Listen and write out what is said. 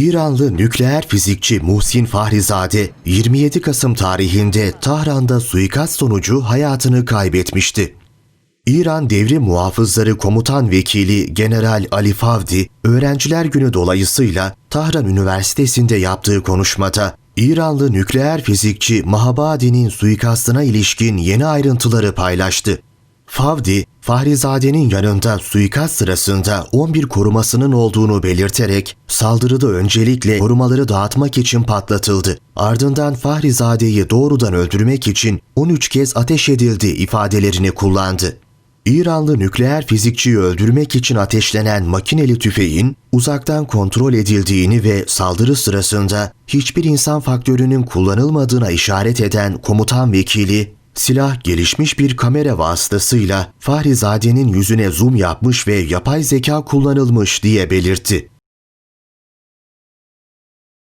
İranlı nükleer fizikçi Muhsin Fahrizade 27 Kasım tarihinde Tahran'da suikast sonucu hayatını kaybetmişti. İran Devrim Muhafızları Komutan Vekili General Ali Favdi, Öğrenciler Günü dolayısıyla Tahran Üniversitesi'nde yaptığı konuşmada İranlı nükleer fizikçi Mahabadi'nin suikastına ilişkin yeni ayrıntıları paylaştı. Favdi, Fahrizade'nin yanında suikast sırasında 11 korumasının olduğunu belirterek saldırıda öncelikle korumaları dağıtmak için patlatıldı. Ardından Fahrizade'yi doğrudan öldürmek için 13 kez ateş edildi ifadelerini kullandı. İranlı nükleer fizikçiyi öldürmek için ateşlenen makineli tüfeğin uzaktan kontrol edildiğini ve saldırı sırasında hiçbir insan faktörünün kullanılmadığına işaret eden komutan vekili Silah gelişmiş bir kamera vasıtasıyla Fahrizade'nin yüzüne zoom yapmış ve yapay zeka kullanılmış diye belirtti.